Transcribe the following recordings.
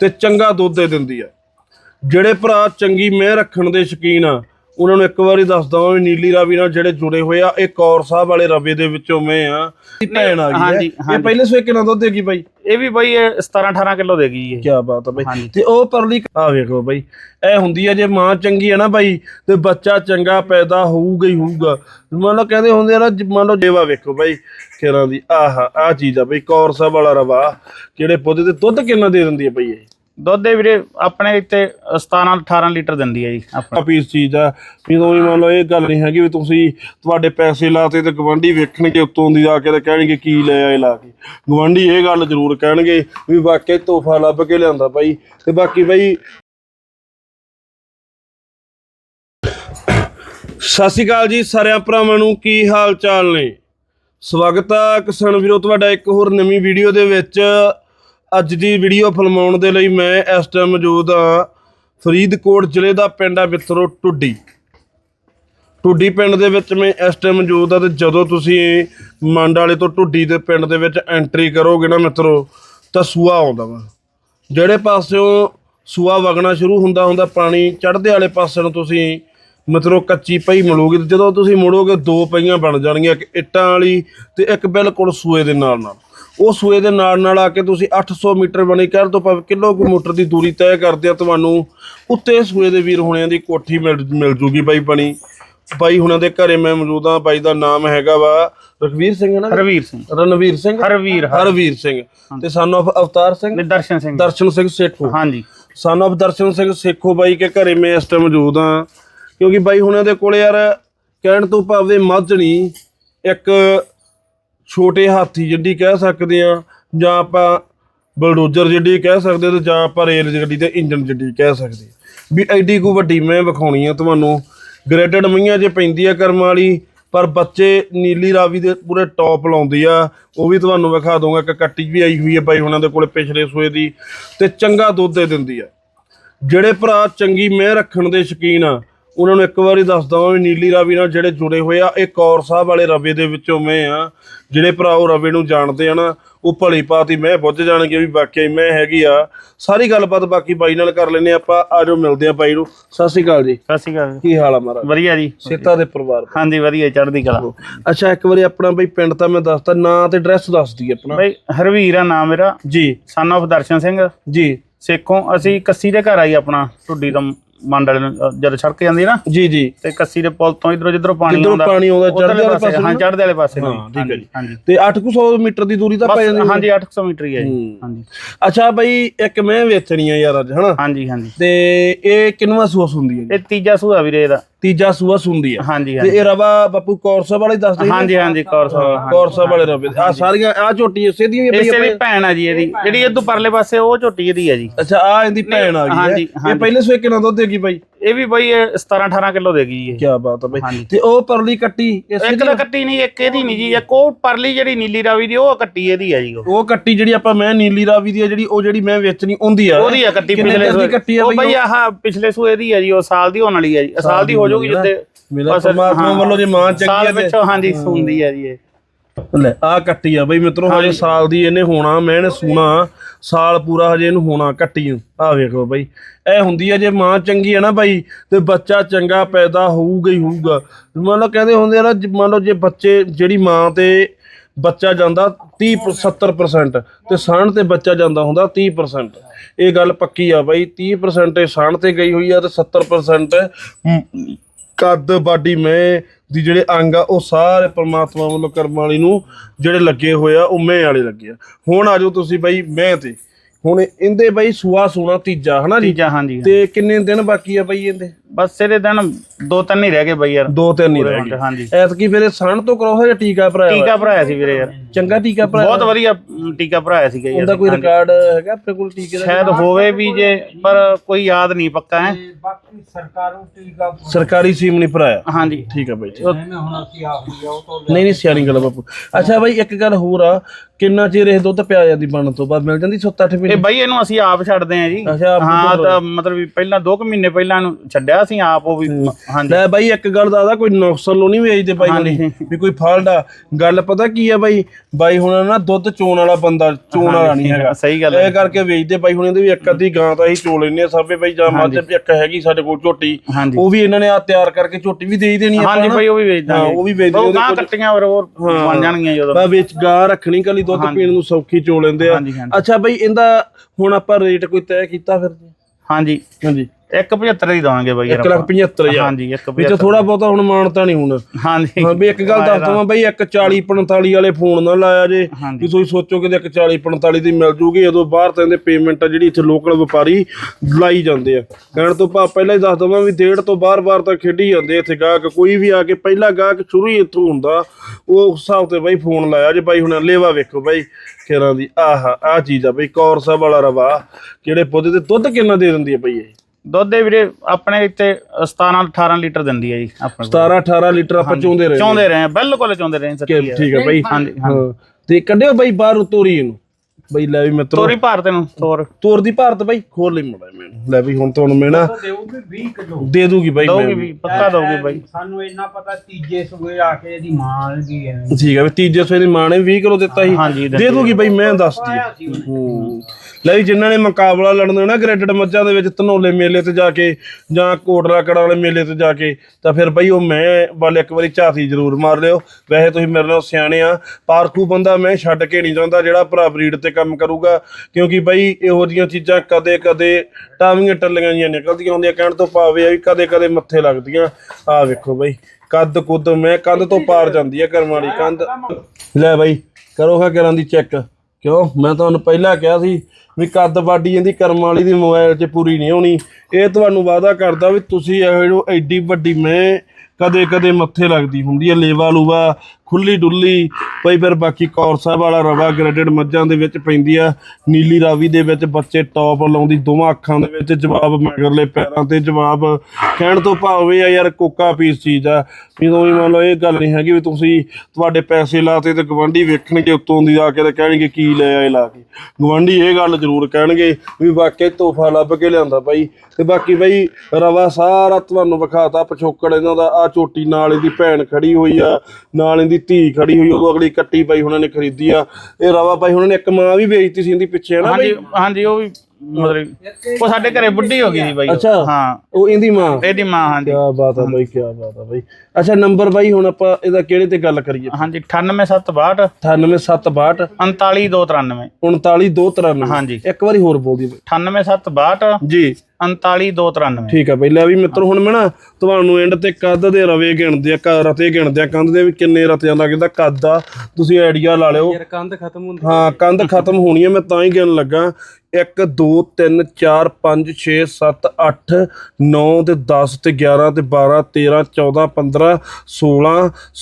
ਤੇ ਚੰਗਾ ਦੁੱਧ ਦੇ ਦਿੰਦੀ ਆ ਜਿਹੜੇ ਭਰਾ ਚੰਗੀ ਮੈਂ ਰੱਖਣ ਦੇ ਸ਼ੌਕੀਨ ਆ ਉਹਨਾਂ ਨੂੰ ਇੱਕ ਵਾਰੀ ਦੱਸ ਦਵਾਂ ਵੀ ਨੀਲੀ ਰਾਵੀ ਨਾਲ ਜਿਹੜੇ ਜੁੜੇ ਹੋਏ ਆ ਇਹ ਕੌਰ ਸਾਹਿਬ ਵਾਲੇ ਰਵੇ ਦੇ ਵਿੱਚੋਂ ਮੈਂ ਆ ਇਹ ਭੈਣ ਆ ਗਈ ਹੈ। ਇਹ ਹਾਂਜੀ। ਪਹਿਲੇ ਸਵੇ ਕਿੰਨਾ ਦੁੱਧ ਦੇਗੀ ਬਾਈ? ਇਹ ਵੀ ਬਾਈ ਇਹ 17 18 ਕਿਲੋ ਦੇਗੀ ਜੀ ਇਹ। ਕੀ ਬਾਤ ਆ ਬਾਈ। ਹਾਂਜੀ। ਤੇ ਉਹ ਪਰਲੀ ਆ ਵੇਖੋ ਬਾਈ ਇਹ ਹੁੰਦੀ ਆ ਜੇ ਮਾਂ ਚੰਗੀ ਹੈ ਨਾ ਬਾਈ ਤੇ ਬੱਚਾ ਚੰਗਾ ਪੈਦਾ ਹੋਊਗਾ ਹੀ ਹੋਊਗਾ। ਮੰਨ ਲਓ ਕਹਿੰਦੇ ਹੁੰਦੇ ਆ ਨਾ ਜ- ਮੰਨ ਲਓ ਦੇਵਾ ਵੇਖੋ ਬਾਈ ਕਿਰਾਂ ਦੀ। ਆਹ ਆ ਚੀਜ਼ ਆ ਬਾਈ ਕੌਰ ਸਾਹਿਬ ਵਾਲਾ ਰਵਾ ਕਿਹੜੇ ਪੌਦੇ ਤੇ ਦੁੱਧ ਕਿੰਨਾ ਦੇ ਦਿੰਦੀ ਆ ਬਾਈ ਇਹ? ਦੁੱਧ ਦੇ ਵੀਰੇ ਆਪਣੇ ਇੱਥੇ 17 18 ਲੀਟਰ ਦਿੰਦੀ ਹੈ ਜੀ ਆਪਣਾ। ਪੀਸ ਚੀਜ਼ ਆ ਜਦੋਂ ਵੀ ਮੰਨ ਲਓ ਇਹ ਗੱਲ ਨਹੀਂ ਹੈਗੀ ਵੀ ਤੁਸੀਂ ਤੁਹਾਡੇ ਪੈਸੇ ਲਾਤੇ ਤੇ ਗਵੰਡੀ ਵੇਖਣਗੇ ਉੱਤੋਂ ਦੀ ਆ ਕੇ ਤੇ ਕਹਿਣਗੇ ਕੀ ਲੈ ਆਏ ਲਾ ਕੇ। ਗਵੰਡੀ ਇਹ ਗੱਲ ਜ਼ਰੂਰ ਕਹਿਣਗੇ ਵੀ ਵਾਕਿਆ ਤੋਹਫਾ ਲੱਭ ਕੇ ਲਿਆਂਦਾ ਬਾਈ। ਤੇ ਬਾਕੀ ਬਾਈ, ਸਤਿ ਸ਼੍ਰੀ ਅਕਾਲ ਜੀ ਸਾਰਿਆਂ ਭਰਾਵਾਂ ਨੂੰ, ਕੀ ਹਾਲ ਚਾਲ ਨੇ? ਸਵਾਗਤ ਆ ਕਿਸਾਨ ਵੀਰੋ, ਤੁਹਾਡਾ ਇੱਕ ਹੋਰ ਨਵੀਂ ਵੀਡੀਓ ਦੇ ਵਿੱਚ। ਅੱਜ ਦੀ ਵੀਡੀਓ ਫਿਲਮਾਉਣ ਦੇ ਲਈ ਮੈਂ ਇਸ ਟਾਈਮ ਮੌਜੂਦ ਹਾਂ ਫਰੀਦਕੋਟ ਜ਼ਿਲ੍ਹੇ ਦਾ ਪਿੰਡ ਆ ਮਿੱਤਰੋ ਟੁੱਡੀ। ਟੁੱਡੀ ਪਿੰਡ ਦੇ ਵਿੱਚ ਮੈਂ ਇਸ ਟਾਈਮ ਮੌਜੂਦ ਆ ਤੇ ਜਦੋਂ ਤੁਸੀਂ ਮੰਡ ਵਾਲੇ ਤੋਂ ਟੁੱਡੀ ਦੇ ਪਿੰਡ ਦੇ ਵਿੱਚ ਐਂਟਰੀ ਕਰੋਗੇ ਨਾ ਮਿੱਤਰੋ, ਤਾਂ ਸੂਆ ਆਉਂਦਾ ਵਾ। ਜਿਹੜੇ ਪਾਸਿਓਂ ਸੂਆ ਵਗਣਾ ਸ਼ੁਰੂ ਹੁੰਦਾ ਹੁੰਦਾ, ਪਾਣੀ ਚੜ੍ਹਦੇ ਵਾਲੇ ਪਾਸੇ ਨੂੰ ਤੁਸੀਂ ਮਿੱਤਰੋ ਕੱਚੀ ਪਈ ਮਿਲੂਗੀ ਤੇ ਜਦੋਂ ਤੁਸੀਂ ਮੁੜੋਗੇ ਦੋ ਪਈਆਂ ਬਣ ਜਾਣਗੀਆਂ, ਇੱਕ ਇੱਟਾਂ ਵਾਲੀ ਤੇ ਇੱਕ ਬਿਲਕੁਲ ਸੂਏ ਦੇ ਨਾਲ ਨਾਲ ਉਹ ਸੂਏ ਦੇ ਨਾਲ ਨਾਲ ਆ ਕੇ ਤੁਸੀਂ 800 ਮੀਟਰ ਬਣੀ ਕਹਿ ਤੋਂ ਭਾਵੇਂ ਕਿਲੋਮੀਟਰ ਦੀ ਦੂਰੀ ਤੈਅ ਕਰਦੇ ਆ ਤੁਹਾਨੂੰ। ਉੱਤੇ ਸੂਏ ਦੇ ਵੀਰ ਹੁਣਿਆਂ ਦੀ ਕੋਠੀ ਮਿਲ ਜੂਗੀ ਬਾਈ ਬਣੀ। ਬਾਈ ਹੁਣਾਂ ਦੇ ਘਰੇ ਮੈਂ ਮੌਜੂਦ ਆ ਬਾਈ ਦਾ ਨਾਮ ਹੈਗਾ ਵਾ ਰਘਵੀਰ ਸਿੰਘ ਹੈ ਨਾ? ਹਰਵੀਰ ਸਿੰਘ। ਰਣਵੀਰ ਸਿੰਘ? ਹਰਵੀਰ ਹਰਵੀਰ ਸਿੰਘ। ਤੇ ਸਾਨੂੰ ਅਵਤਾਰ ਸਿੰਘ? ਨਿਦਰਸ਼ਨ ਸਿੰਘ। ਦਰਸ਼ਨ ਸਿੰਘ ਸੇਖੋ ਹਾਂਜੀ। ਸਾਨੂੰ ਆਫ ਦਰਸ਼ਨ ਸਿੰਘ ਸੇਖੋ ਬਾਈ ਕੇ ਘਰੇ ਮੈਂ ਇਸ ਟਾਈਮ ਮੌਜੂਦ ਆ ਕਿਉਂਕਿ ਬਾਈ ਹੁਣਾਂ ਦੇ ਕੋਲੇ ਯਾਰ ਕਹਿਣ ਤੋਂ ਭਾਵੇਂ ਮੱਝ ਨਹੀਂ ਇੱਕ ਛੋਟੇ ਹਾਥੀ ਜਿੱਡੀ ਕਹਿ ਸਕਦੇ ਆ, ਜਾਂ ਆਪਾਂ ਬਲਡੋਜ਼ਰ ਜਿੱਡੀ ਕਹਿ ਸਕਦੇ ਤੇ ਜਾਂ ਆਪਾਂ ਰੇਲ ਗੱਡੀ ਤੇ ਇੰਜਨ ਜਿੱਡੀ ਕਹਿ ਸਕਦੇ ਵੀ ਐਡੀ ਕੋ ਵੱਡੀ ਮੈਂ ਵਿਖਾਉਣੀ ਆ ਤੁਹਾਨੂੰ। ਗ੍ਰੇਡਡ ਮਈਆਂ ਜੇ ਪੈਂਦੀ ਆ ਕਰਮ ਵਾਲੀ, ਪਰ ਬੱਚੇ ਨੀਲੀ ਰਾਵੀ ਦੇ ਪੂਰੇ ਟੌਪ ਲਾਉਂਦੀ ਆ। ਉਹ ਵੀ ਤੁਹਾਨੂੰ ਵਿਖਾ ਦੂੰਗਾ ਇੱਕ ਕੱਟੀ ਵੀ ਆਈ ਹੋਈ ਹੈ ਬਾਈ ਉਹਨਾਂ ਦੇ ਕੋਲੇ ਪਿਛਲੇ ਸੂਏ ਦੀ, ਤੇ ਚੰਗਾ ਦੁੱਧ ਦੇ ਦਿੰਦੀ ਆ। ਜਿਹੜੇ ਭਰਾ ਚੰਗੀ ਮੈਂ ਰੱਖਣ ਦੇ ਸ਼ੌਕੀਨ ਆ ਉਹਨਾਂ ਨੂੰ ਇੱਕ ਵਾਰੀ ਦੱਸ ਦਵਾਂ ਵੀ ਨੀਲੀ ਰਾਵੀ ਨਾਲ ਜਿਹੜੇ ਜੁੜੇ ਹੋਏ ਆ ਇਹ ਕੌਰ ਸਾਹਿਬ ਵਾਲੇ ਰਵੇ ਦੇ ਵਿੱਚੋਂ ਮੈਂ ਆ। ਜਿਹੜੇ ਭਰਾ ਉਹ ਰਵੇ ਨੂੰ ਜਾਣਦੇ ਆ ਨਾ ਉਹ ਭਲੀ ਪਾਤੀ ਮੈਂ ਬੁੱਝ ਜਾਣਗੇ ਵੀ ਵਾਕਿਆ ਮੈਂ ਹੈਗੀ ਆ। ਸਾਰੀ ਗੱਲਬਾਤ ਬਾਕੀ ਬਾਈ ਨਾਲ ਕਰ ਲੈਨੇ ਆਪਾਂ ਆਜੋ ਮਿਲਦੇ ਆ ਬਾਈ ਨੂੰ। ਸਤਿ ਸ਼੍ਰੀ ਅਕਾਲ ਜੀ। ਸਤਿ ਸ਼੍ਰੀ ਅਕਾਲ ਕੀ ਹਾਲ ਆ ਮਹਾਰਾਜ? ਵਧੀਆ ਜੀ। ਸੇਤਾ ਦੇ ਪਰਿਵਾਰ ਹਾਂਜੀ ਵਧੀਆ ਚੜ੍ਹਦੀ ਕਲਾ। ਅੱਛਾ ਇੱਕ ਵਾਰੀ ਆਪਣਾ ਬਈ ਪਿੰਡ ਤਾਂ ਮੈਂ ਦੱਸਤਾ ਨਾਂ ਤੇ ਐਡਰੈਸ ਦੱਸ ਦਈਏ ਆਪਣਾ। ਬਾਈ ਹਰਵੀਰ ਆ ਨਾਮ ਮੇਰਾ। ਜੀ। Son of Darshan Singh. ਜੀ। ਸੇਖੋਂ ਅਸੀਂ ਕੱਸੀ ਦੇ ਘਰ ਆਈ ਆਪਣਾ ਢੁੱਡੀ ਤੋਂ ਮੰਡ ਵਾਲੇ ਨੂੰ ਅ, ਜਦ ਸੜਕ ਜਾਂਦੀ ਹੈ ਨਾ ਜੀ ਜੀ ਤੇ ਕੱਸੀ ਦੇ ਪੁਲ ਤੋਂ ਇਧਰੋਂ ਜਿੱਧਰੋਂ ਪਾਣੀ ਜਿੱਧਰੋਂ ਪਾਣੀ ਆਉਂਦਾ ਉੱਧਰਲੇ ਚੜ੍ਹਦੇ ਵਾਲੇ ਪਾਸੇ ਹਾਂ? ਚੜ੍ਹਦੇ ਵਾਲੇ ਪਾਸੇ ਨੂੰ ਹਾਂ, ਠੀਕ ਹੈ ਜੀ। ਹਾਂਜੀ ਤੇ 800 ਮੀਟਰ ਦੀ ਦੂਰੀ ਤਾਂ ਪੈ ਜਾਂਦੀ ਬਸ ਹੈ। ਹਾਂਜੀ 800 ਮੀਟਰ ਹੀ ਹੈ ਜੀ ਹੂੰ। ਹਾਂਜੀ ਅੱਛਾ ਬਈ ਇੱਕ ਮੈਂ ਵੇਚਣੀ ਆ ਯਾਰ ਅੱਜ ਹਨਾ ਹਾਂਜੀ ਹਾਂਜੀ ਤੇ ਇਹ ਕਿੰਨਵਾਂ ਸੂਆ ਹੁੰਦੀ ਹੈ ਜੀ? ਇਹ ਤੀਜਾ ਸੂਆ ਵੀਰੇ ਇਹਦਾ ਤੀਜਾ ਸੂਆ ਹੁੰਦੀ ਆ ਹਾਂਜੀ ਤੇ ਹਾਂਜੀ ਇਹ ਰਵਾ ਬਾਪੂ ਕੌਰਸਾ ਵਾਲੇ ਦੱਸਦੇ ਨਾ? ਹਾਂਜੀ ਹਾਂਜੀ ਕੌਰ ਸਾਹਿਬ ਕੌਰਸਾ ਵਾਲੇ ਰਵੇ ਆ ਸਾਰੀਆਂ ਆ ਝੋਟੀ ਇਸੇ ਦੀਆਂ ਹੀ ਇਸੇ ਦੀ? ਭੈਣ ਆ ਜੀ ਇਹਦੀ ਜਿਹੜੀ ਇਹ ਤੋਂ ਪਰਲੇ ਪਾਸੇ ਉਹ ਝੋਟੀ ਇਹਦੀ ਹੈ ਜੀ ਅੱਛਾ ਆ ਇਹਦੀ ਭੈਣ ਆ ਗਈ ਹਾਂਜੀ, ਹੈ ਇਹ ਹਾਂਜੀ। ਪਹਿਲੇ ਸੂਏ ਕਿੰਨਾ ਦੁੱਧ ਦੇਗੀ ਬਾਈ। ਇਹ ਵੀ ਬਈ ਇਹ 17 18 ਕਿਲੋ ਦੇਗੀ ਜੀ ਇਹ। ਕੀ ਬਾਤ ਆ ਬਾਈ। ਤੇ ਉਹ ਪਰਲੀ ਕੱਟੀ ਇਸੇ ਇੱਕ ਤਾਂ ਕੱਟੀ ਨਹੀਂ ਇੱਕ ਇਹਦੀ ਨਹੀਂ ਜੀ। ਇੱਕ ਉਹ ਪਰਲੀ ਜਿਹੜੀ ਨੀਲੀ ਰਾਵੀ ਦੀ ਉਹ ਕੱਟੀ ਇਹਦੀ ਹੈ ਜੀ ਉਹ। ਉਹ ਕੱਟੀ ਜਿਹੜੀ ਆਪਾਂ ਮੈਂ ਨੀਲੀ ਰਾਵੀ ਦੀ ਆ ਜਿਹੜੀ ਉਹ ਜਿਹੜੀ ਮੈਂ ਵੇਚਣੀ ਉਹਦੀ ਆ। ਉਹਦੀ ਆ ਕੱਟੀ ਕਿੰਨੇ ਪਿਛਲੇ ਚਿਰ ਦੀ ਕੱਟੀ ਆ ਉਹ ਬਈ ਬਈ ਆਹ ਪਿਛਲੇ ਸੂਏ ਦੀ ਹੈ ਜੀ ਉਹ ਸਾਲ ਦੀ ਹੋਣ ਵਾਲੀ ਹੈ ਜੀ। ਸਾਲ ਦੀ ਹੋ ਜਾਊਗੀ ਜਿੱਦੇ ਮੇਰਾ ਪਰਮਾਤਮਾ ਵੱਲੋਂ ਜੇ ਮਾਂ ਚੰਗੀ ਸਾਲ ਆ ਤੇ ਵਿੱਚੋਂ ਹਾਂਜੀ ਸੁਣਦੀ ਹੈ ਜੀ ਇਹ। ਲੈ ਆ ਕੱਟੀ ਆ ਬਈ ਮਿੱਤਰੋ ਹਜੇ ਸਾਲ ਦੀ ਇਹਨੇ ਹੋਣਾ ਮੈਂ ਇਹਨੇ ਸੂਣਾ। ਸਾਲ ਪੂਰਾ ਹਜੇ ਇਹਨੂੰ ਹੋਣਾ ਕੱਟੀ ਆ ਵੇਖੋ ਬਈ ਇਹ ਹੁੰਦੀ ਆ ਜੇ ਮਾਂ ਚੰਗੀ ਹੈ ਨਾ ਬਾਈ ਤੇ ਬੱਚਾ ਚੰਗਾ ਪੈਦਾ ਹੋਊਗਾ ਹੀ ਹੋਊਗਾ। ਮੰਨ ਲਓ ਕਹਿੰਦੇ ਹੁੰਦੇ ਆ ਨਾ ਮੰਨ ਲਓ ਜੇ ਬੱਚੇ ਜਿਹੜੀ ਮਾਂ ਤੇ ਬੱਚਾ ਜਾਂਦਾ 30 70% ਤੇ ਸਾਣ ਤੇ ਬੱਚਾ ਜਾਂਦਾ ਹੁੰਦਾ 30% ਇਹ ਗੱਲ ਪੱਕੀ ਆ ਬਾਈ 30% ਇਹ ਸਾਣ ਤੇ ਗਈ ਹੋਈ ਆ ਤੇ 70% ਮ, ਕੱਦ ਬਾਡੀ ਮੈਂ ਦੀ ਜਿਹੜੇ ਅੰਗ ਆ ਉਹ ਸਾਰੇ ਪ੍ਰਮਾਤਮਾ ਵੱਲੋਂ ਕਰਮ ਵਾਲੀ ਨੂੰ ਜਿਹੜੇ ਲੱਗੇ ਹੋਏ ਆ ਉਹ ਮੈਂ ਵਾਲੇ ਲੱਗੇ ਆ। ਹੁਣ ਆਜੋ ਤੁਸੀਂ ਬਾਈ ਮੈਂ ਤੇ। ਹੁਣ ਇਹਦੇ ਬਾਈ ਸੂਆ ਸੋਨਾ ਤੀਜਾ ਹਨਾ ਜੀ? ਤੀਜਾ ਹਾਂਜੀ ਤੇ ਕਿੰਨੇ ਦਿਨ ਬਾਕੀ ਆ ਬਾਈ ਇਹਦੇ? ਬਸ ਇਹਦੇ ਦਿਨ ਦੋ ਤਿੰਨ ਹੀ ਰਹਿ ਗਏ ਬਈ ਯਾਰ। ਦੋ ਤਿੰਨ ਹੀ ਰਹਿ ਗਏ। ਹਾਂਜੀ। ਐਤਕੀ ਫਿਰ ਇਹ ਸਣ ਤੋਂ ਕਰੋ ਜਾਂ ਟੀਕਾ ਭਰਾਇਆ? ਟੀਕਾ ਭਰਾਇਆ ਸੀ ਵੀਰੇ ਯਾਰ। ਚੰਗਾ ਟੀਕਾ ਭਰਾਇਆ ਬਹੁਤ ਵਧੀਆ ਟੀਕਾ ਭਰਾਇਆ ਸੀਗਾ ਯਾਰ। ਉਹਦਾ ਕੋਈ ਰਿਕਾਰਡ ਹੈਗਾ ਆਪਣੇ ਕੋਲ ਟੀਕੇ ਦਾ? ਸ਼ਾਇਦ ਹੋਵੇ ਵੀ ਜੇ ਪਰ ਕੋਈ ਯਾਦ ਨਹੀਂ ਪੱਕਾ ਹੈ। ਬਾਕੀ ਸਰਕਾਰੂ ਟੀਕਾ ਸਰਕਾਰੀ ਸੀਮ ਨਹੀਂ ਭਰਾਇਆ। ਹਾਂਜੀ। ਠੀਕ ਆ ਬਾਈ ਜੀ। ਹੁਣ ਅਸੀਂ ਲਿਆ ਉਹ ਤੋਂ ਨਹੀਂ ਨਹੀਂ ਸਿਆਣੀ ਗੱਲ ਬਾਪੂ। ਅੱਛਾ ਬਾਈ ਇੱਕ ਗੱਲ ਹੋਰ ਆ ਕਿੰਨਾ ਚਿਰ ਇਹ ਦੁੱਧ ਪਿਆ ਜਾਂਦੀ ਬਣਨ ਤੋਂ ਬਾਅਦ? ਮਿਲ ਜਾਂਦੀ 7-8 ਇਹ ਮਹੀਨੇ? ਬਈ ਇਹਨੂੰ ਅਸੀਂ ਆਪ ਛੱਡਦੇ ਆਂ ਜੀ। ਅੱਛਾ, ਆਪ ਹਾਂ ਤਾਂ ਮਤਲਬ ਪਹਿਲਾਂ 2 ਮਹੀਨੇ ਪਹਿਲਾਂ ਇਹਨੂੰ ਛੱਡਿਆ ਗਿਆ ਅਸੀਂ ਆਪ ਉਹ ਵੀ ਹਾਂਜੀ। ਲੈ ਬਾਈ ਇੱਕ ਗੱਲ ਦੱਸਦਾ ਕੋਈ ਨੁਕਸਨ ਨਹੀਂ ਵੇਚਦੇ ਬਾਈ ਹਾਂਜੀ। ਵੀ ਕੋਈ ਫਾਲਟਾ ਗੱਲ ਪਤਾ ਕੀ ਆ ਬਾਈ? ਬਾਈ ਹੁਣ ਨਾ ਦੁੱਧ ਚੋਣ ਵਾਲਾ ਬੰਦਾ ਚੋਣ ਵਾਲਾ ਨਹੀਂ ਹੈਗਾ। ਸਹੀ ਗੱਲ ਹੈ। ਇਹ ਕਰਕੇ ਵੇਚਦੇ ਬਾਈ ਹੁਣ ਇਹਦੇ ਵੀ ਇੱਕ ਅੱਧੀ ਗਾਂ ਤਾਂ ਅਸੀਂ ਚੋ ਲੈਨੇ ਆ ਸਭੇ ਬਾਈ ਜਾਂ ਮੱਝ ਵੀ ਇੱਕ ਹੈਗੀ ਸਾਡੇ ਕੋਲ ਝੋਟੀ ਹਾਂਜੀ। ਉਹ ਵੀ ਇਹਨਾਂ ਨੇ ਆ ਤਿਆਰ ਕਰਕੇ ਝੋਟੀ ਵੀ ਦੇ ਹੀ ਦੇਣੀ ਆ ਹਾਂਜੀ ਭਾਈ ਉਹ ਵੀ ਵੇਚ ਹਾਂ, ਉਹ ਵੀ ਵੇਚ ਉਹ ਗਾਂ ਕੱਟੀਆਂ ਹੋਰ ਹੋਰ ਬਣ ਜਾਣਗੀਆਂ ਜਦੋਂ। ਬਾ ਵਿੱਚ ਗਾਂ ਰੱਖਣੀ ਕੱਲੀ ਦੁੱਧ ਪੀਣ ਨੂੰ ਸੌਖੀ ਚੋ ਲੈਂਦੇ ਆ। ਹਾਂਜੀ ਹਾਂਜੀ। ਅੱਛਾ ਬਾਈ ਇਹਦਾ ਹੁਣ ਆਪਾਂ ਰੇਟ ਕੋਈ ਤੈਅ ਕੀਤਾ ਫਿਰ? ਹਾਂਜੀ। ਹਾਂਜੀ। 175 ਦੀ ਦਵਾਂਗੇ ਬਾਈ ਯਾਰ 1 ਲੱਖ 75000 ਹਾਂਜੀ ਇੱਕ ਵਿੱਚ ਥੋੜਾ ਬਹੁਤਾ ਹੁਣ ਮਾਨਤਾ ਨਹੀਂ ਹੁਣ। ਹਾਂਜੀ। ਹਾਂ ਵੀ ਇੱਕ ਗੱਲ ਦੱਸ ਦਵਾਂ ਬਈ ਇੱਕ 40 45 ਵਾਲੇ ਫੋਨ ਨਾ ਲਾਇਆ ਜੇ। ਵੀ ਤੁਸੀਂ ਸੋਚੋ ਕਿ ਇੱਕ 40 45 ਦੀ ਮਿਲ ਜੂਗੀ ਜਦੋਂ ਬਾਹਰ ਤਾਂ ਇਹਦੇ ਪੇਮੈਂਟ ਆ ਜਿਹੜੀ ਇੱਥੇ ਲੋਕਲ ਵਪਾਰੀ ਲਾਈ ਜਾਂਦੇ ਆ। ਕਹਿਣ ਤੋਂ ਭਾ ਪਹਿਲਾਂ ਹੀ ਦੱਸ ਦਵਾਂ ਵੀ ਡੇਢ ਤੋਂ ਬਾਰ-ਬਾਰ ਤਾਂ ਖੇਡੀ ਜਾਂਦੇ ਇੱਥੇ ਗਾਹਕ। ਕੋਈ ਵੀ ਆ ਕੇ ਪਹਿਲਾ ਗਾਹਕ ਸ਼ੁਰੂ ਹੀ ਇੱਥੋਂ ਹੁੰਦਾ। ਉਹ ਹਿਸਾਬ ਤੇ ਬਈ ਫੋਨ ਲਾਇਆ ਜੇ ਬਾਈ ਹੁਣ ਲੇਵਾ ਵੇਖੋ ਬਾਈ ਖੇਰਾਂ ਦੀ। ਆਹ ਆ ਚੀਜ਼ ਆ ਬਈ ਕੌਰ ਸਾਹਿਬ ਵਾਲਾ ਰਵਾ। ਕਿਹੜੇ ਪੌਦੇ ਤੇ ਦੁੱਧ ਕਿੰਨਾ ਦੇ ਦਿੰਦੀ ਆ ਬਈ ਇਹ? ਦੁੱਧ ਦੇ ਵੀਰੇ ਆਪਣੇ ਇੱਥੇ 17 18 ਲੀਟਰ ਦਿੰਦੀ ਹੈ ਜੀ ਆਪਣੇ 17 18 ਲੀਟਰ ਆਪਾਂ ਚੋਂਦੇ ਰਹੇ ਚਾਹੁੰਦੇ ਰਹੇ ਆ, ਬਿਲਕੁਲ ਚਾਹੁੰਦੇ ਰਹੇ ਸੱਚੀ ਹੈ ਠੀਕ ਹੈ ਬਈ। ਹਾਂਜੀ। ਹਾਂ। ਤੇ ਕੱਢਿਓ ਬਈ ਬਾਹਰ ਤੋਰੀ ਇਹਨੂੰ। ਬਈ ਲੈ ਵੀ ਮਿੱਤਰੋ। ਤੋਰੀ ਭਾਰਤ ਨੂੰ ਤੋਰ। ਤੋਰ ਦੀ ਭਾਰਤ ਬਈ ਖੋਲ ਲਈ ਮੁੰਡਾ ਮੈਨੂੰ। ਲੈ ਵੀ ਹੁਣ ਤੁਹਾਨੂੰ ਮੈਂ ਨਾ ਦੇਊਗੀ 20 ਕਿਲੋ। ਦੇ ਦੂਗੀ ਬਾਈ ਦਊਗੀ ਮੈਂ ਵੀ। ਪੱਕਾ ਦਊਗੀ ਬਾਈ। ਸਾਨੂੰ ਇੰਨਾ ਪਤਾ ਤੀਜੇ ਸੂਏ ਆ ਕੇ ਇਹਦੀ ਮਾਂ ਲਗੀ ਹੈ ਠੀਕ ਹੈ ਵੀ ਤੀਜੇ ਸੋਏ ਦੀ ਮਾਂ ਨੇ 20 ਕਿਲੋ ਦਿੱਤਾ ਸੀ। ਹਾਂਜੀ, ਦੇ ਦੂਗੀ ਬਾਈ ਮੈਂ ਦੱਸਦੀ ਆਇਆ ਸੀ ਉਹਨੇ। ਹੂੰ। ਲੈ ਵੀ ਜਿਨ੍ਹਾਂ ਨੇ ਮੁਕਾਬਲਾ ਲੜਨਾ ਨਾ ਗ੍ਰੇਡਡ ਮੱਝਾਂ ਦੇ ਵਿੱਚ ਧਨੌਲੇ ਮੇਲੇ ਤੇ ਜਾ ਕੇ ਜਾਂ ਕੋਟਲਾ ਕੜਾ ਵਾਲੇ ਮੇਲੇ ਤੇ ਜਾ ਕੇ ਤਾਂ ਫਿਰ ਬਈ ਉਹ ਮੈਂ ਵੱਲ ਇੱਕ ਵਾਰੀ ਝਾਤੀ ਜ਼ਰੂਰ ਮਾਰ ਲਿਓ। ਵੈਸੇ ਤੁਸੀਂ ਮੇਰੇ ਨਾਲ ਸਿਆਣੇ ਆ। ਪਾਰਖੂ ਬੰਦਾ ਮੈਂ ਛੱਡ ਕੇ ਨਹੀਂ ਜਾਂਦਾ ਜਿਹੜਾ ਭਰਾ ਬਰੀਡ ਤੇ ਕੰਮ ਕਰੂਗਾ, ਕਿਉਂਕਿ ਬਈ ਇਹੋ ਜੀਆਂ ਚੀਜ਼ਾਂ ਕਦੇ ਕਦੇ ਟਾਵੀਆਂ ਟੱਲੀਆਂ ਜੀਆਂ ਨਿਕਲਦੀਆਂ ਹੁੰਦੀਆਂ, ਕਹਿਣ ਤੋਂ ਭਾਵੇਂ ਆ ਵੀ ਕਦੇ ਕਦੇ ਮੱਥੇ ਲੱਗਦੀਆਂ। ਆ ਵੇਖੋ ਬਈ, ਕੱਦ ਕੁੱਦ ਮੈਂ ਕੰਧ ਤੋਂ ਪਾਰ ਜਾਂਦੀ ਆ ਕਰਮ ਵਾਲੀ ਕੰਧ। ਲੈ ਬਈ, ਕਰੋ ਹਾਂ ਕਰਾਂ ਦੀ ਚੈੱਕ ਕਿਉਂ? ਮੈਂ ਤੁਹਾਨੂੰ ਪਹਿਲਾਂ ਕਿਹਾ ਸੀ ਵੀ ਕੱਦ ਬਾਡੀ ਜਾਂਦੀ, ਕਰਮ ਵਾਲੀ ਦੀ ਮੋਬਾਈਲ 'ਚ ਪੂਰੀ ਨਹੀਂ ਹੋਣੀ। ਇਹ ਤੁਹਾਨੂੰ ਵਾਅਦਾ ਕਰਦਾ ਵੀ ਤੁਸੀਂ ਇਹੋ ਜਿਹੀ ਐਡੀ ਵੱਡੀ ਮੈਂ ਕਦੇ ਕਦੇ ਮੱਥੇ ਲੱਗਦੀ ਹੁੰਦੀ ਹੈ ਲੇਵਾ ਲੂਵਾ ਖੁੱਲੀ ਡੁੱਲੀ ਪਈ ਫਿਰ ਬਾਕੀ ਕੌਰ ਸਾਹਿਬ ਵਾਲਾ ਰਵਾ ਗ੍ਰੇਡਡ ਮੱਝਾਂ ਦੇ ਵਿੱਚ ਪੈਂਦੀ ਆ, ਨੀਲੀ ਰਾਵੀ ਦੇ ਵਿੱਚ ਬੱਚੇ ਟੌਪ ਲਾਉਂਦੀ, ਦੋਵਾਂ ਅੱਖਾਂ ਦੇ ਵਿੱਚ ਜਵਾਬ ਮਗਰਲੇ ਪੈਰਾਂ ਤੇ ਜਵਾਬ। ਕਹਿਣ ਤੋਂ ਭਾਵ ਇਹ ਆ ਯਾਰ ਕੋਕਾ ਪੀਸ ਚੀਜ਼ ਆ। ਵੀ ਤੁਸੀਂ ਮੰਨ ਲਓ ਇਹ ਗੱਲ ਨਹੀਂ ਹੈਗੀ ਵੀ ਤੁਸੀਂ ਤੁਹਾਡੇ ਪੈਸੇ ਲਾਤੇ ਤੇ ਗਵੰਡੀ ਵੇਖਣਗੇ ਉੱਤੋਂ ਦੀ ਆ ਕੇ ਤੇ ਕਹਿਣਗੇ ਕੀ ਲੈ ਆਏ ਲਾ ਕੇ। ਗਵੰਡੀ ਇਹ ਗੱਲ ਜ਼ਰੂਰ ਕਹਿਣਗੇ ਵੀ ਵਾਕਿਆ ਤੋਹਫਾ ਲੱਭ ਕੇ ਲਿਆਂਦਾ ਬਾਈ। ਤੇ ਬਾਕੀ ਬਈ ਰਵਾ ਸਾਰਾ ਤੁਹਾਨੂੰ ਵਿਖਾਤਾ ਪਿਛੋਕੜ ਇਹਨਾਂ ਦਾ। ਆ ਚੋਟੀ ਨਾਲ ਇਹਦੀ ਭੈਣ ਖੜੀ ਹੋਈ ਆ, ਨਾਲ ਇਹਦੀ ਧੀ ਖੜੀ ਹੋਈ ਉਹ ਅਗਲੀ ਕੱਟੀ ਬਾਈ ਉਹਨਾਂ ਨੇ ਖਰੀਦੀ ਆ। ਇਹ ਰਵਾ ਬਾਈ ਉਹਨਾਂ ਨੇ ਇੱਕ ਮਾਂ ਵੀ ਵੇਚਤੀ ਸੀ ਇਹਦੀ ਪਿੱਛੇ ਹਨਾ ਹਾਂਜੀ ਹਾਂਜੀ ਉਹ ਵੀ ਮਤਲਬ ਉਹ ਸਾਡੇ ਘਰੇ ਬੁੱਢੀ ਹੋ ਗਈ ਸੀ ਬਾਈ ਉਹ। ਅੱਛਾ। ਹਾਂ। ਉਹ ਇਹਦੀ ਮਾਂ। ਇਹਦੀ ਮਾਂ ਹਾਂਜੀ। ਕੀ ਬਾਤ ਆ ਬਾਈ ਕੀ ਬਾਤ ਆ ਬਾਈ। ਅੱਛਾ ਨੰਬਰ ਬਾਈ ਹੁਣ ਆਪਾਂ ਇਹਦਾ ਕਿਹੜੇ ਤੇ ਗੱਲ ਕਰੀਏ? ਹਾਂਜੀ 98762 98762 39293 39293 ਹਾਂਜੀ। ਇੱਕ ਵਾਰੀ ਹੋਰ ਬੋਲ ਦਿਓ 98762 ਜੀ। 39293 ਠੀਕ ਆ ਬਈ ਲੈ ਵੀ ਮਿੱਤਰ ਹੁਣ ਮੈਂ ਨਾ ਤੁਹਾਨੂੰ ਐਂਡ ਤੇ ਕੱਦ ਦੇ ਰਵੇ ਗਿਣਦੇ ਆ ਕ- ਰਤੇ ਗਿਣਦੇ ਆ ਕੰਧ ਦੇ ਵੀ ਕਿੰਨੇ ਰਤਿਆਂ ਦਾ ਕਿੰਦਾ ਕੱਦ ਆ ਤੁਸੀਂ ਆਈਡੀਆ ਲਾ ਲਿਓ। ਕੰਧ ਖਤਮ ਹੁੰਦੀ ਹਾਂ ਕੰਧ ਖਤਮ ਹੋਣੀ ਹੈ ਮੈਂ ਤਾਂ ਹੀ ਗਿਣ ਲੱਗਾ। 1 2 3 4 5 6 7 8 9 ਤੇ 10 ਤੇ 11 ਤੇ 12 13 14 15 16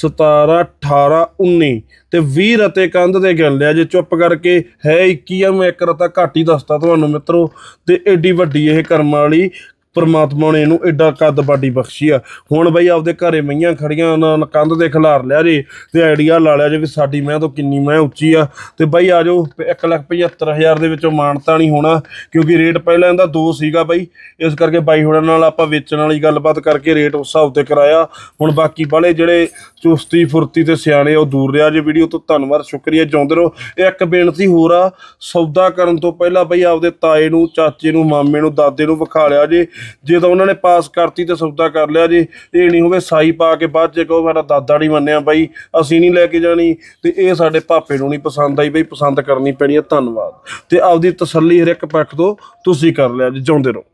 17 18 19 ਤੇ 20 ਰਤੇ ਕੰਧ ਦੇ ਗਿਣ ਲਿਆ। ਜੇ ਚੁੱਪ ਕਰਕੇ ਹੈ 21 ਆ, ਮੈਂ ਇੱਕ ਰਤਾ ਘੱਟ ਹੀ ਦੱਸਤਾ ਤੁਹਾਨੂੰ ਮਿੱਤਰੋ। ਤੇ ਐਡੀ ਵੱਡੀ ਇਹ ਕਰਮ ਵਾਲੀ ਪਰਮਾਤਮਾ ਨੇ ਇਹਨੂੰ ਐਡਾ ਕੱਦ ਬਾਡੀ ਬਖਸ਼ੀ ਆ। ਹੁਣ ਬਈ ਆਪਦੇ ਘਰੇ ਮਈਆਂ ਖੜੀਆਂ ਉਹਨਾਂ ਨਾਲ ਕੰਧ ਤੇ ਖਿਲਾਰ ਲਿਆ ਜੇ ਤੇ ਆਈਡੀਆ ਲਾ ਲਿਆ ਜੇ ਵੀ ਸਾਡੀ ਮੈਂ ਤੋਂ ਕਿੰਨੀ ਮੈਂ ਉੱਚੀ ਆ। ਤੇ ਬਈ ਆ ਜਾਓ 175000 ਦੇ ਵਿੱਚੋਂ ਮਾਨਤਾ ਨਹੀਂ ਹੋਣਾ, ਕਿਉਂਕਿ ਰੇਟ ਪਹਿਲਾਂ ਇਹਦਾ 2 ਸੀਗਾ ਬਈ। ਇਸ ਕਰਕੇ ਬਾਈ ਹੋਣਾ ਨਾਲ ਆਪਾਂ ਵੇਚਣ ਵਾਲੀ ਗੱਲਬਾਤ ਕਰਕੇ ਰੇਟ ਉਸ ਹਿਸਾਬ ਤੇ ਕਰਾਇਆ। ਹੁਣ ਬਾਕੀ ਵਾਲੇ ਜਿਹੜੇ ਚੁਸਤੀ ਫੁਰਤੀ ਤੇ ਸਿਆਣੇ ਉਹ ਦੂਰ ਰਿਹਾ ਜੇ ਵੀਡੀਓ ਤੋਂ ਧੰਨਵਾਦ, ਸ਼ੁਕਰੀਆ ਚਾਹੁੰਦੇ ਰਹੋ। ਇੱਕ ਬੇਨਤੀ ਹੋਰ ਆ, ਸੌਦਾ ਕਰਨ ਤੋਂ ਪਹਿਲਾਂ ਬਈ ਆਪਦੇ ਤਾਏ ਨੂੰ, ਚਾਚੇ ਨੂੰ, ਮਾਮੇ ਨੂੰ, ਦਾਦੇ ਨੂੰ ਵਿਖਾ ਲਿਆ ਜੇ। ਜੇ ਤਾਂ ਉਹਨਾਂ ਨੇ ਪਾਸ ਕਰਤੀ ਤੇ ਸੌਦਾ ਕਰ ਲਿਆ ਜੇ। ਇਹ ਨਹੀਂ ਹੋਵੇ ਸਾਈ ਪਾ ਕੇ ਬਾਅਦ ਚ ਕਹੋ ਸਾਡਾ ਦਾਦਾ ਨਹੀਂ ਮੰਨਿਆ ਬਾਈ, ਅਸੀਂ ਨਹੀਂ ਲੈ ਕੇ ਜਾਣੀ। ਤੇ ਇਹ ਸਾਡੇ ਭਾਪੇ ਨੂੰ ਨਹੀਂ ਪਸੰਦ ਆਈ ਬਈ, ਪਸੰਦ ਕਰਨੀ ਪੈਣੀ ਹੈ ਧੰਨਵਾਦ। ਤੇ ਆਪਦੀ ਤਸੱਲੀ ਹਰ ਇੱਕ ਪੱਖ ਤੋਂ ਤੁਸੀਂ ਕਰ ਲਿਆ ਜੀ, ਜਿਉਂਦੇ ਰਹੋ।